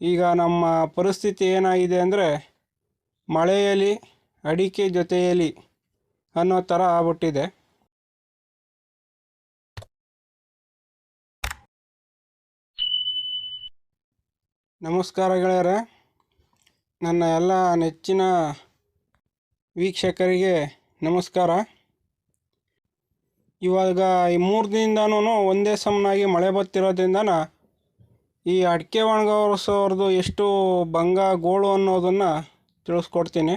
ಈಗ ನಮ್ಮ ಪರಿಸ್ಥಿತಿ ಏನಾಗಿದೆ ಅಂದರೆ ಮಳೆಯಲ್ಲಿ, ಅಡಿಕೆ ಜೊತೆಯಲ್ಲಿ ಅನ್ನೋ ಥರ ಆಗ್ಬಿಟ್ಟಿದೆ. ನಮಸ್ಕಾರ ನನ್ನ ಎಲ್ಲ ನೆಚ್ಚಿನ ವೀಕ್ಷಕರಿಗೆ ನಮಸ್ಕಾರ. ಇವಾಗ ಈ ಮೂರು ದಿನದಿಂದನೂ ಒಂದೇ ಸಮನಾಗಿ ಮಳೆ ಬರ್ತಿರೋದ್ರಿಂದನ ಈ ಅಡಿಕೆ ಒಣಗಿಸೋರ್ದು ಎಷ್ಟು ಭಂಗ ಗೋಳು ಅನ್ನೋದನ್ನು ತಿಳಿಸ್ಕೊಡ್ತೀನಿ.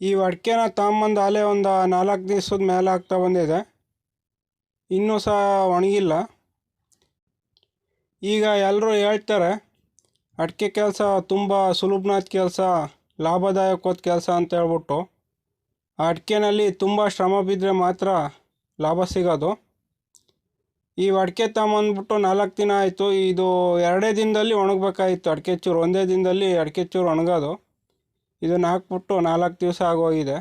ಈ ಅಡಿಕೆನ ತಗೊಂಬಂದು ಅಲೆ ಒಂದು ನಾಲ್ಕು ದಿವ್ಸದ ಮೇಲೆ ಆಗ್ತಾ ಬಂದಿದೆ. ಇನ್ನೂ ಸಹ ಒಣಗಿಲ್ಲ. ಈಗ ಎಲ್ಲರೂ ಹೇಳ್ತಾರೆ, ಅಡಿಕೆ ಕೆಲಸ ತುಂಬ ಸುಲಭನಾದ ಕೆಲಸ ಲಾಭದಾಯಕವಾದ ಕೆಲಸ ಅಂತ ಹೇಳ್ಬಿಟ್ಟು, ಆ ಅಡಿಕೆನಲ್ಲಿ ತುಂಬ ಶ್ರಮ ಬಿದ್ದರೆ ಮಾತ್ರ ಲಾಭ ಸಿಗೋದು. ಈ ಅಡಿಕೆ ತಗೊಂಬಂದ್ಬಿಟ್ಟು ನಾಲ್ಕು ದಿನ ಆಯಿತು. ಇದು ಎರಡೇ ದಿನದಲ್ಲಿ ಒಣಗಬೇಕಾಗಿತ್ತು ಅಡಿಕೆ ಚೂರು, ಒಂದೇ ದಿನದಲ್ಲಿ ಅಡಿಕೆ ಚೂರು ಒಣಗೋದು. ಇದನ್ನು ಹಾಕ್ಬಿಟ್ಟು ನಾಲ್ಕು ದಿವಸ ಆಗೋಗಿದೆ.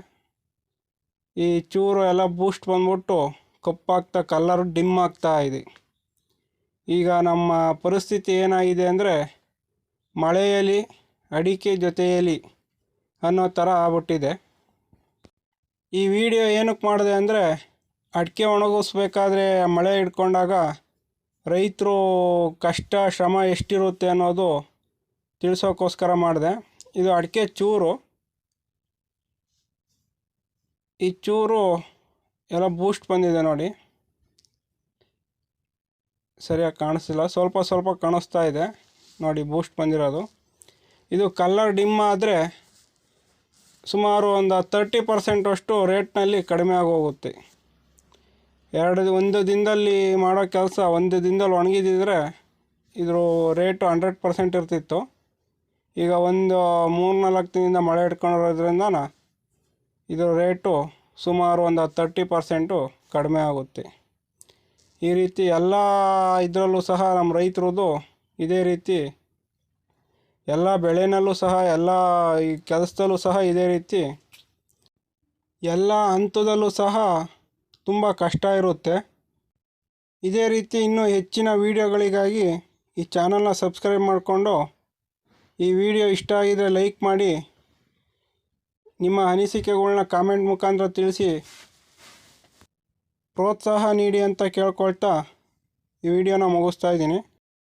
ಈ ಚೂರು ಎಲ್ಲ ಬೂಸ್ಟ್ ಬಂದ್ಬಿಟ್ಟು ಕಪ್ಪಾಗ್ತಾ ಕಲ್ಲರ್ ಡಿಮ್ ಆಗ್ತಾ ಇದೆ. ಈಗ ನಮ್ಮ ಪರಿಸ್ಥಿತಿ ಏನಾಗಿದೆ ಅಂದರೆ, ಮಳೆಯಲ್ಲಿ, ಅಡಿಕೆ ಜೊತೆಯಲ್ಲಿ ಅನ್ನೋ ಥರ ಆಗ್ಬಿಟ್ಟಿದೆ. ಈ ವಿಡಿಯೋ ಏನಕ್ಕೆ ಮಾಡಿದೆ ಅಂದರೆ ಅಡಿಕೆ ಒಣಗಿಸ್ಬೇಕಾದ್ರೆ ಮಳೆ ಹಿಡ್ಕೊಂಡಾಗ ರೈತರು ಕಷ್ಟ, ಶ್ರಮ ಎಷ್ಟಿರುತ್ತೆ ಅನ್ನೋದು ತಿಳಿಸೋಕ್ಕೋಸ್ಕರ ಮಾಡಿದೆ. ಇದು ಅಡಿಕೆ ಚೂರು. ಈ ಚೂರು ಎಲ್ಲ ಬೂಸ್ಟ್ ಬಂದಿದೆ ನೋಡಿ. ಸರಿಯಾಗಿ ಕಾಣಿಸ್ತಿಲ್ಲ. ಸ್ವಲ್ಪ ಸ್ವಲ್ಪ ಕಾಣಿಸ್ತಾ ಇದೆ. ನೋಡಿ ಬೂಸ್ಟ್ ಬಂದಿರೋದು. ಇದು ಕಲ್ಲರ್ ಡಿಮ್ ಆದರೆ ಸುಮಾರು ಒಂದು ತರ್ಟಿ ಪರ್ಸೆಂಟಷ್ಟು ರೇಟ್ನಲ್ಲಿ ಕಡಿಮೆ ಆಗೋಗುತ್ತೆ. ಎರಡು, ಒಂದು ದಿನದಲ್ಲಿ ಮಾಡೋ ಕೆಲಸ, ಒಂದು ದಿನದಲ್ಲಿ ಒಣಗಿದಿದ್ರೆ ಇದ್ರ ರೇಟು ಹಂಡ್ರೆಡ್ ಪರ್ಸೆಂಟ್ ಇರ್ತಿತ್ತು. ಈಗ ಒಂದು ಮೂರು ನಾಲ್ಕು ದಿನದಿಂದ ಮಳೆ ಹಿಡ್ಕೊಂಡಿರೋದ್ರಿಂದ ಇದ್ರ ರೇಟು ಸುಮಾರು ಒಂದು ತರ್ಟಿ ಪರ್ಸೆಂಟು ಕಡಿಮೆ ಆಗುತ್ತೆ. ಈ ರೀತಿ ಎಲ್ಲ ಇದರಲ್ಲೂ ಸಹ ನಮ್ಮ ರೈತರದ್ದು ಇದೇ ರೀತಿ ಎಲ್ಲ ಬೆಳೆನಲ್ಲೂ ಸಹ, ಎಲ್ಲ ಈ ಕೆಲಸದಲ್ಲೂ ಸಹ ಇದೇ ರೀತಿ ಎಲ್ಲ ಹಂತದಲ್ಲೂ ಸಹ ತುಂಬ ಕಷ್ಟ ಇರುತ್ತೆ. ಇದೇ ರೀತಿ ಇನ್ನೂ ಹೆಚ್ಚಿನ ವೀಡಿಯೋಗಳಿಗಾಗಿ ಈ ಚಾನಲ್ನ ಸಬ್ಸ್ಕ್ರೈಬ್ ಮಾಡಿಕೊಂಡು ಈ ವಿಡಿಯೋ ಇಷ್ಟ ಆಗಿದ್ರೆ ಲೈಕ್ ಮಾಡಿ. ನಿಮ್ಮ ಅನಿಸಿಕೆಗಳನ್ನ ಕಾಮೆಂಟ್ ಮುಖಾಂತರ ತಿಳಿಸಿ. ಪ್ರೋತ್ಸಾಹ ನೀಡಿ ಅಂತ ಕೇಳ್ಕೊಳ್ತಾ ಈ ವಿಡಿಯೋನ ಮುಗಿಸ್ತಾ ಇದ್ದೀನಿ.